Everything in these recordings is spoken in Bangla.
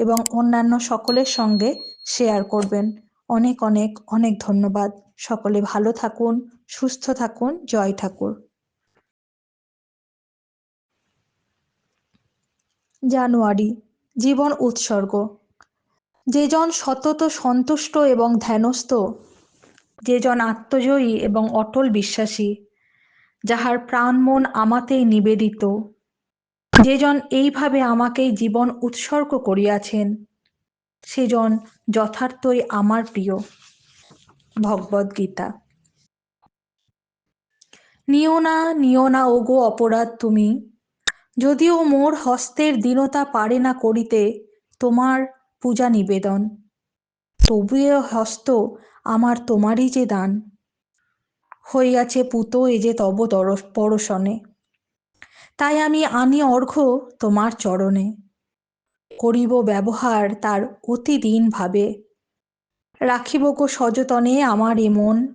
এবং অন্যান্য সকলের সঙ্গে শেয়ার করবেন। অনেক অনেক অনেক ধন্যবাদ। সকলে ভালো থাকুন, সুস্থ থাকুন, জয় ঠাকুর। জানুয়ারি, জীবন উৎসর্গ। যেজন সতত সন্তুষ্ট এবং ধ্যানস্থ যেজন আত্মজয়ী এবং অটল বিশ্বাসী, যাহার প্রাণ মন আমাতেই নিবেদিত যেজন এইভাবে আমাকেই জীবন উৎসর্গ করিয়াছেন, সেজন যথার্থই আমার প্রিয় ভগবদ্গীতা নিও না নিও না ওগো অপরাধ তুমি। যদিও মোর হস্তের দীনতা পারে না করিতে তোমার পূজা নিবেদন, তবুও হস্ত আমার তোমারই যে দান। হইয়াছে পুত এ যে তব পরশনে। তাই আমি আনি অর্ঘ্য তোমার চরণে। করিব ব্যবহার তার অতিদিন ভাবে। রাখিব গো সযতনে আমার এ মন।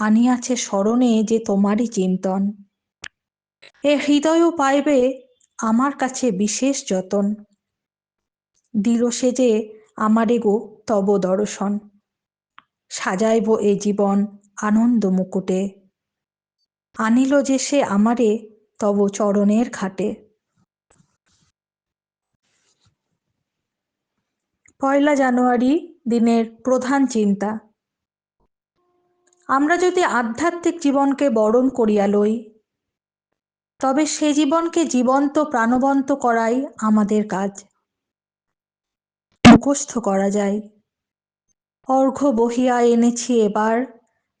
আনিয়াছে স্মরণে যে তোমারই চিন্তন। এ হৃদয়ও পাইবে আমার কাছে বিশেষ যতন। দিল সে যে আমারে গো তব দর্শন। সাজাইব এ জীবন আনন্দ মুকুটে। আনিল যে সে আমারে তব চরণের ঘাটে পয়লা জানুয়ারি দিনের প্রধান চিন্তা। আমরা যদি আধ্যাত্মিক জীবনকে বরণ করিয়া লই, তবে সে জীবনকে জীবন্ত প্রাণবন্ত করাই আমাদের কাজ। মুখস্থ করা যায়। অর্ঘ্য বহিয়া এনেছি এবার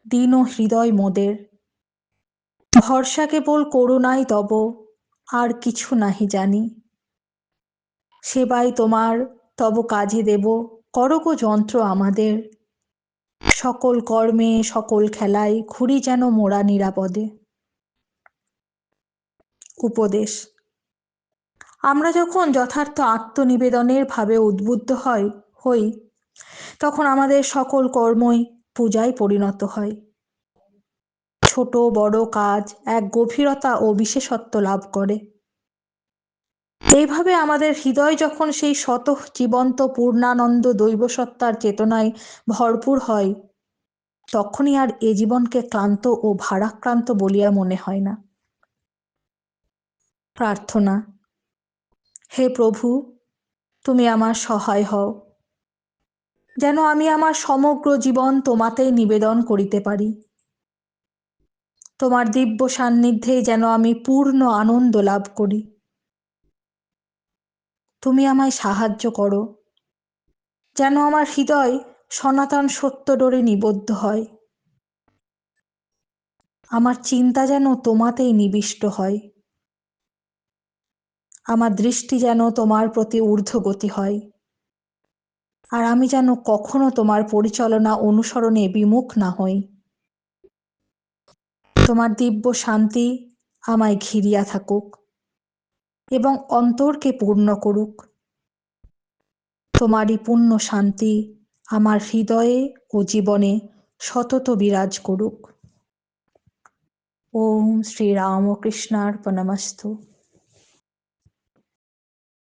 দীন হৃদয় মোদের। ভরসা কেবল করুণাই তব, আর কিছু নাহি জানি। সেবাই তোমার, তব কাজে দেব করগো যন্ত্র আমাদের। সকল কর্মে, সকল খেলায় ঘুরি যেন মোরা নিরাপদে। উপদেশ, আমরা যখন যথার্থ আত্মনিবেদনের ভাবে উদ্বুদ্ধ হয়, হই, তখন আমাদের সকল কর্মই পূজায় পরিণত হয়। ছোট বড় কাজ এক গভীরতা ও বিশেষত্ব লাভ করে। এইভাবে আমাদের হৃদয় যখন সেই শত জীবন্ত পূর্ণানন্দ দৈবসত্তার চেতনায় ভরপুর হয়, তখনই আর এ জীবনকে ক্লান্ত ও ভারাক্রান্ত বলিয়া মনে হয় না। প্রার্থনা, হে প্রভু, তুমি আমার সহায় হও। যেন আমি আমার সমগ্র জীবন তোমাতেই নিবেদন করিতে পারি। তোমার দিব্য সান্নিধ্যে যেন আমি পূর্ণ আনন্দ লাভ করি। তুমি আমায় সাহায্য করো, যেন আমার হৃদয় সনাতন সত্য ডোরে নিবদ্ধ হয়। আমার চিন্তা যেন তোমাতেই নিবিষ্ট হয়। আমার দৃষ্টি যেন তোমার প্রতি ঊর্ধ্বগতি হয়। আর আমি যেন কখনো তোমার পরিচালনা অনুসরণে বিমুখ না হই। তোমার দিব্য শান্তি আমায় ঘিরিয়া থাকুক এবং অন্তরকে পূর্ণ করুক। তোমারই পূর্ণ শান্তি আমার হৃদয়ে ও জীবনে সতত বিরাজ করুক। ওম শ্রী রামকৃষ্ণার্পণমস্তু